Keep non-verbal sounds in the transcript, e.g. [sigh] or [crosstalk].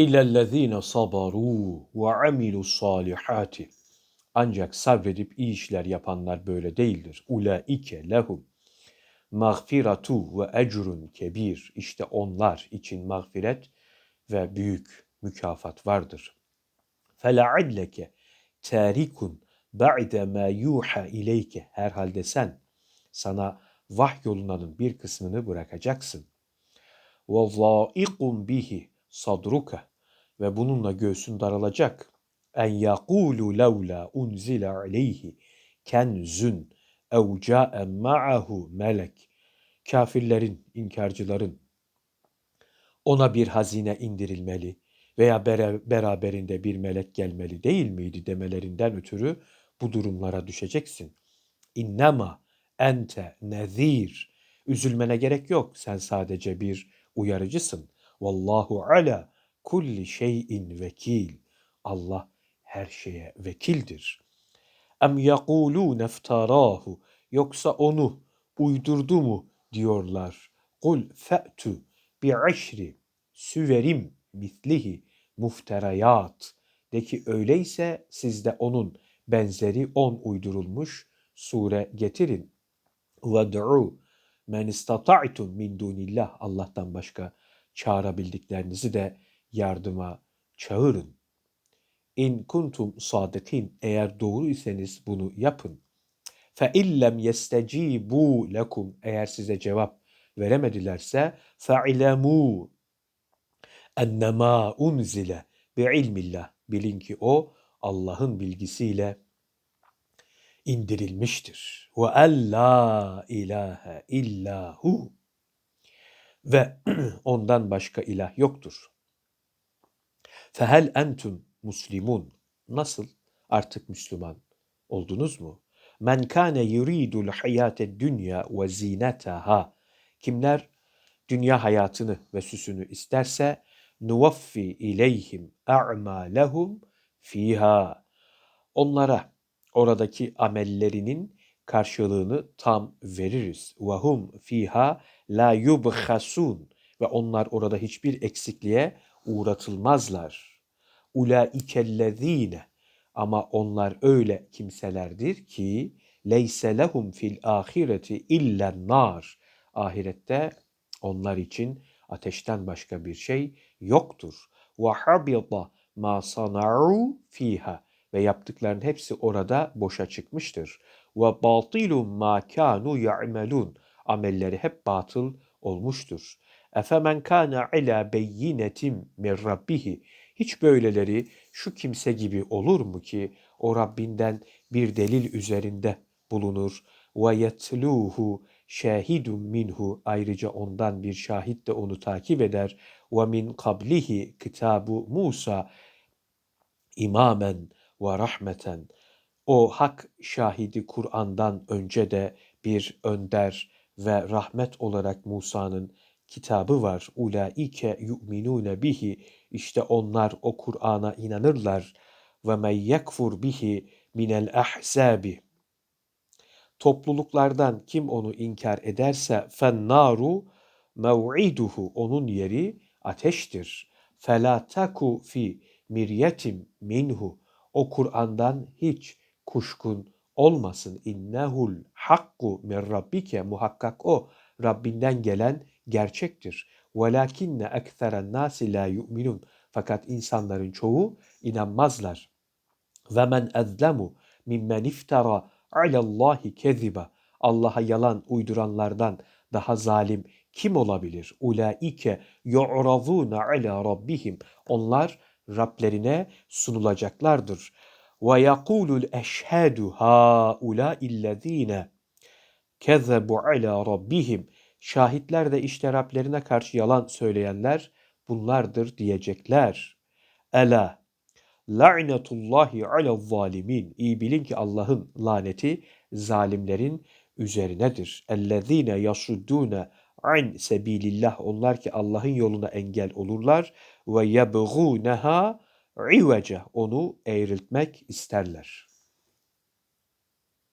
İllellezine sabaru ve amilu salihati. Ancak sabredip iyi işler yapanlar böyle değildir. Ulaike lehum mağfiratu ve ecrun kebir. İşte onlar için mağfiret ve büyük mükafat vardır. Fela'alleke tarikun ba'de ma yuha ileyke. Herhalde sen sana vahyolunanın bir kısmını bırakacaksın. Ve zâikum bihi sadruka ve bununla göğsün daralacak. En yakulu levla unzile aleyhi kenzun ev ca'e ma'ahu melek. Kafirlerin, inkarcıların ona bir hazine indirilmeli veya beraberinde bir melek gelmeli değil miydi demelerinden ötürü bu durumlara düşeceksin. İnnema ente nezir. Üzülmene gerek yok. Sen sadece bir uyarıcısın. Vallahu ala kulli şeyin vekil. Allah her şeye vekildir. Em yekulun eftarahu yoksa onu uydurdu mu diyorlar. Kul fe'tu bi aşri süverim mislihi mufterayat. De ki öyleyse sizde onun benzeri on uydurulmuş sure getirin. Ve'd'u men istata'tum min dunillah Allah'tan başka çağırabildiklerinizi de yardıma çağırın. İn kuntum sadikin eğer doğru iseniz bunu yapın. Fe illem yestecibu lekum eğer size cevap veremedilerse fe ilemu ennema unzile bi ilmillah bilin ki o Allah'ın bilgisiyle indirilmiştir. Ve la ilahe illahu ve [clears throat] ondan başka ilah yoktur. Fehel entum muslimun. Nasıl? Artık Müslüman oldunuz mu? Men kâne yuridul hayâte dünya ve zinetaha. Kimler dünya hayatını ve süsünü isterse nuvaffi ileyhim a'malehum fiha. Onlara oradaki amellerinin karşılığını tam veririz. Ve hum fiha la yubhasun ve onlar orada hiçbir eksikliğe uğratılmazlar. Ulaikellezine ama onlar öyle kimselerdir ki leyse lehum fil ahireti illa nar. Ahirette onlar için ateşten başka bir şey yoktur. Ve habita ma sana'u fiha ve yaptıkların hepsi orada boşa çıkmıştır. Ve batilun ma kanu ya'melun. Amelleri hep batıl olmuştur. Efemen kana ala beyinetim min rabbihi. Hiç böyleleri şu kimse gibi olur mu ki o Rabbinden bir delil üzerinde bulunur? Ve yetluhu şahidun minhu. Ayrıca ondan bir şahit de onu takip eder. Ve min kablihi kitabu Musa imamen ve rahmeten. O hak şahidi Kur'an'dan önce de bir önder ve rahmet olarak Musa'nın kitabı var. Ulaike yu'minune bihi. İşte onlar o Kur'an'a inanırlar. Ve men yekfur bihi minel ahzabi. Topluluklardan kim onu inkar ederse fennaru mev'iduhu onun yeri ateştir. Fela taku fi miryetim minhu. O Kur'an'dan hiç kuşkun olmasın. İnnehul hakku min rabbike muhakkak o Rabbinden gelen gerçektir. وَلَكِنَّ اَكْثَرَ النَّاسِ لَا يُؤْمِنُونَ Fakat insanların çoğu inanmazlar. وَمَنْ اَذْلَمُ مِمَّنْ اِفْتَرَى عَلَى اللّٰهِ كَذِبًا Allah'a yalan uyduranlardan daha zalim kim olabilir? Ulaike yu'razuna ala rabbihim. Onlar Rablerine sunulacaklardır. Ve yekulul eşhedü haula illezine kezzebu ala rabbihim. Şahitler de işte Rablerine karşı yalan söyleyenler bunlardır diyecekler. Ela la'netullahi ala zalimin. İyi bilin ki Allah'ın laneti zalimlerin üzerinedir. Ellezine yasuddune an sebilillah. Onlar ki Allah'ın yoluna engel olurlar ve yebğûneha ivece. Onu eğriltmek isterler.